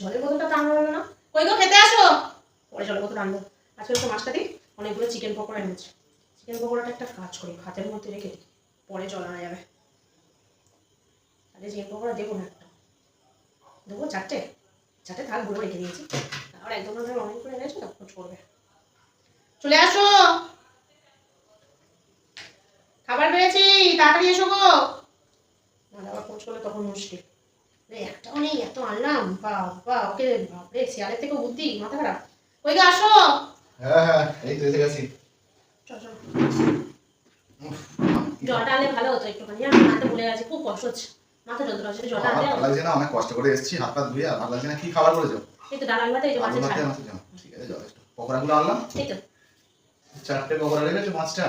জলের বোতলটা তো আনলো না। কই গো, খেতে আসো। পরে জলের বোতল আনব। আজকে তো মাছটা দিই, অনেকগুলো চিকেন পকোড়া এনেছে। চিকেন পকোড়াটা একটা কাজ করি হাতের মধ্যে রেখে দিই, পরে জল আনা যাবে। তাহলে চিকেন পকোড়া দেবো না একটা। দেবো চারটে। চারটে থাকগুলো রেখে দিয়েছি। আর একদম অনেক করে এনেছো তো, খোঁজ করবে। চলে আসো। খাবার পেয়েছি, তাড়াতাড়ি এসো গো। নাহলে আবার খোঁজ করলে তখন মুশকিল। একটাও নেই এত আনলাম বাবা ওকে বাপরে থেকে বুদ্ধি মাথা খারাপ। ওই গো আসো। হ্যাঁ হ্যাঁ এই তো এসে গেছি। চল চল। উফ, জলটা আনলে ভালো হতো একটুখানি আমি আনতে ভুলে গেছি খুব কষ্ট হচ্ছে। মাথা যন্ত্রণা হচ্ছে ভালো লাগছে না অনেক কষ্ট করে এসেছি হাত পা ধুয়ে ভালো লাগছে না কি খাবার করেছ? এই তো ডাল আলু ভাতে এই যে মাছের ঝাল। ঠিক আছে পকোড়াগুলো আনলাম। এই তো। চারটে পকোড়া রেখেছো পাঁচটা?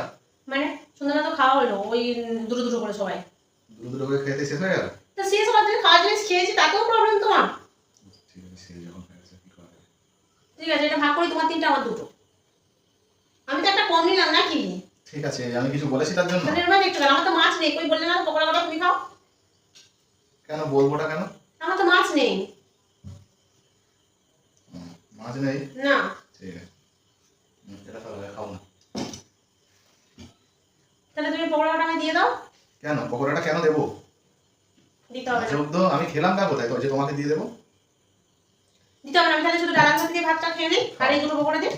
মানে সুন্দর তো খাওয়া হলো ওই দুটো দুটো করে সবাই। দুটো দুটো করে খেতে শেষ হয়ে গেল? তা শেষ হওয়ার জন্য খাওয়ার জিনিস খেয়েছি তাতেও প্রবলেম তোমার। ঠিক আছে সেই এটা ভাগ করি তোমার তিনটা আমার দুটো। আমি তো একটা কম নিলাম নাকি? ঠিক আছে আমি কিছু বলেছি তার জন্য? এবার একটু আমার তো মাছ নেই কই বললে না পকোড়া কটা তুমি খাও। কেন বলবোটা কেন? আমার তো মাছ নেই। মাছ নেই? না। ঠিক আছে। এটা তাহলে খাও না। তাহলে তুমি পকোড়া কটা আমি দিয়ে দাও। কেন? পকোড়াটা কেন দেবো? দিতে হবে না। চোদ্দ আমি খেলাম না কোথায়? তো যে তোমাকে দিয়ে দেবো। দিতে হবে না আমি তাহলে শুধু ডাল ভাত দিয়ে ভাতটা খেয়ে নিই আর এই দুটো পকোড়া দিই।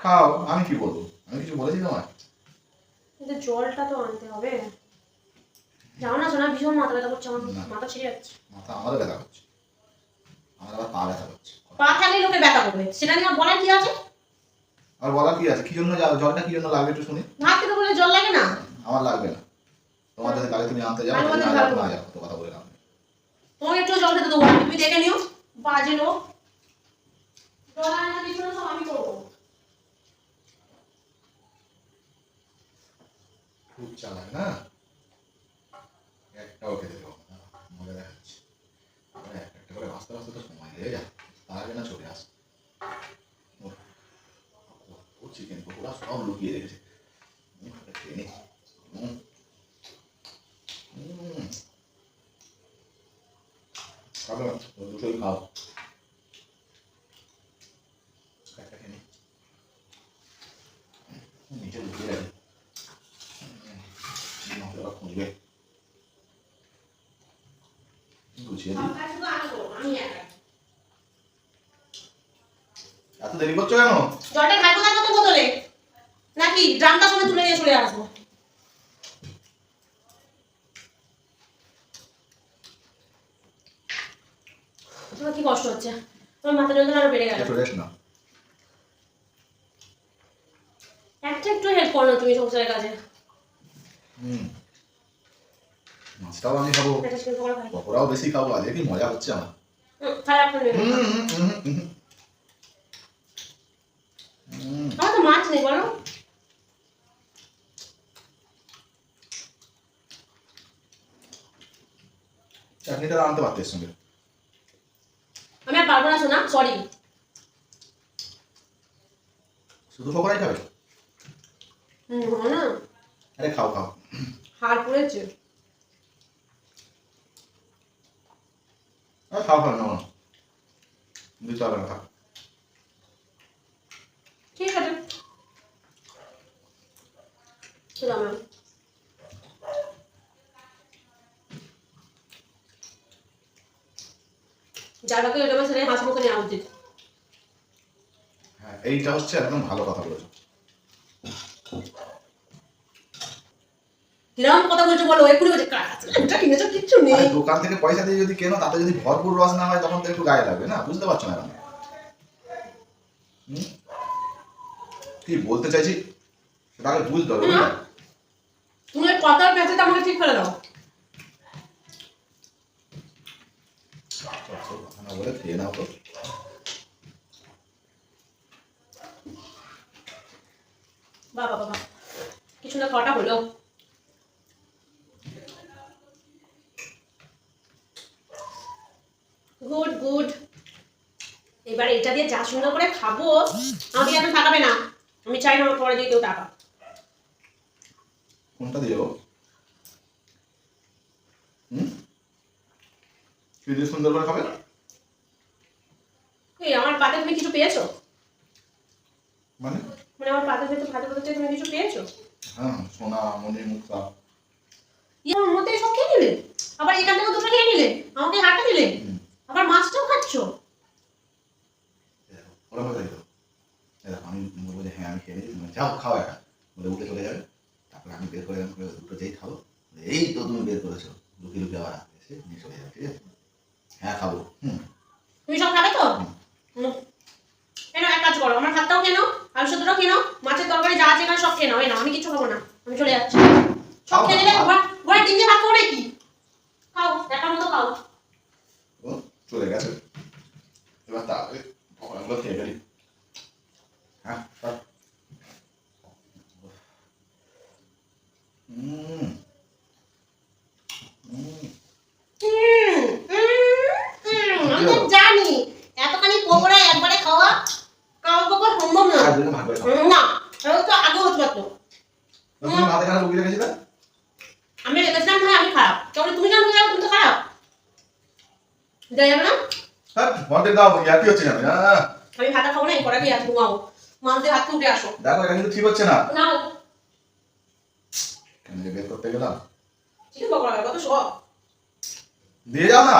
খাও আমি কি বলব? আমি কিছু বলেছি তোমায়? কিন্তু জলটা তো আনতে হবে। যাও না শোনা ভীষণ মাথা ব্যথা করছে আমার না। মাথা ছিঁড়ে যাচ্ছে। মাথা আমারও ব্যথা করছে। আমার আবার পা ব্যথা করছে। পা থাকলে লোকে ব্যথা করবে। সেটা নিয়ে বলার কি আছে? আর বলা কি আছে? কি জন্য জলটা কি জন্য লাগবে একটু শুনি। ভাত খেতে বলে জল লাগে না? আমার লাগবে না। তোমার যদি তুমি আনতে যাও না যাও না যাও তো কথা বলে নাও তোমাকে একটু জল খেতে দেবো তুমি দেখে নিও বাজে লোক। জল আনা কিছু না আমি করব। খুব চালাক না? একটাও খেতে দেবো না মজা দেখাচ্ছি। একটা একটা করে আস্তে আস্তে তো সময় লেগে যায়। তার আগে না চলে আস। চিকেন পকোড়া সব লুকিয়ে রেখেছে উম, এটা খেয়ে নি। উম। উম। খাবে? না, দুটোই খাও। নিচে লুকিয়ে রাখি খুঁজবে। গুছিয়ে দিই। এত দেরি করছ কেন? জলটা ঘাটবো না কত বোতলে? নাকি ড্রামটা সময় তুলে নিয়ে চলে আসব? তোমার কি কষ্ট হচ্ছে? তোমার মাথা যন্ত্রণা আরও বেড়ে গেল। একটু রেস্ট না একটা একটু হেল্প করো না তুমি সংসারের কাজে। হুম। মাছটাও আমি খাব। পকোড়াও বেশি খাব আজকে কি মজা হচ্ছে আমার। খারাপ করে তো মাছ নেই বলো। চাটনিটা আনতে পারতে সঙ্গে। আমি আর পারব না শোনা সরি শুধু পকোড়াই খাবে? হুম না। আরে খাও খাও। হাড় পড়েছে। আরে খাও খাও না। দিতে হবে না খাও। ঠিক আছে। চলো ম্যাম যার বাকি ওটা ছেলে হাসি মুখে নেওয়া উচিত। হ্যাঁ এইটা হচ্ছে একদম ভালো কথা বলেছ। কীরকম কথা বলছো বলো এক্ষুনি বলছে কাছে কিনেছো কিচ্ছু নেই। দোকান থেকে পয়সা দিয়ে যদি কেনো তাতে যদি ভরপুর রস না হয় তখন তো একটু গায়ে লাগবে না বুঝতে পারছ না কি বলতে চাইছি? সেটা আগে বুঝতে হবে তুমি কথার প্যাচেটা আমাকে ঠিক করে দাও সব সব গুড গুড। এবার এটা দিয়ে যা সুন্দর করে খাব, আমাকে এখন তাকাবে না? আমি চাই না আমার পরে দিয়ে কেউ টাকা। কোনটা দিয়ে হুম সুন্দর করে খাবে? এই আমার পাতে তুমি কিছু পেয়েছ? মানে? মানে আমার পাতে ভাতে ভেতর থেকে তুমি কিছু পেয়েছ? হ্যাঁ সোনা মনির মুক্তা। ইয়ে আমার মধ্যে সব খেয়ে নিলে। আবার এখান থেকে দুটো খেয়ে নিলে। আমাকে হাঁটা দিলে। আবার মাছটাও খাচ্ছ? ওরা কোথায় তো এই আমি বলব যে হ্যাঁ আমি খেয়ে নিয়েছি। তুমি যাও খাও একটা বলে উঠে চলে যাবে। তারপরে আমি বের করে দুটো যেই খাব এই তো তুমি বের করেছ লুকিয়ে লুকিয়ে আবার এসে নিয়ে চলে যাবে ঠিক আছে হ্যাঁ খাব হুম তুমি সব খাবে তো? নাও, এক কাজ করো আমার ভাতটাও খেয়ে নাও আলু সেদ্ধটাও নাও মাছের তরকারি যা আছে সব নাও এই নাও আমি কিছু খাব না আমি চলে যাচ্ছি। সব খেয়ে নিলে ডিম দিয়ে ভাত খাব নাকি? খাও একটা মতো খাও। চলে গেছে। এবার তাহলে পকোড়াগুলো খেয়ে ফেলি। হ্যাঁ হুম হুম, হুম, হুম, আমি তো জানি এতখানি পকোড়া একবারে খাওয়া খাওয়া পকোড়া সম্ভব না আর দুটো ভাগ করে খাও হুম, না এটা তো আগে হতে পারতো তুমি ভাতে আমি রেখেছিলাম ভাই আমি খারাপ। তাহলে তুমি কেন যাবে তুমি তো খারাপ। দেওয়া যাবে না? হ্যাঁ ঘন্টে দাও ইয়ার্কি হচ্ছে না না। আমি ভাতা খাব না এই দিয়ে ঘুমাবো। মাছ দিয়ে উঠে আসো। দেখো এটা কিন্তু ঠিক হচ্ছে না। নাও। কেন যে বের করতে গেলাম। চিকেন পকোড়া কত সব দিয়ে যাও না।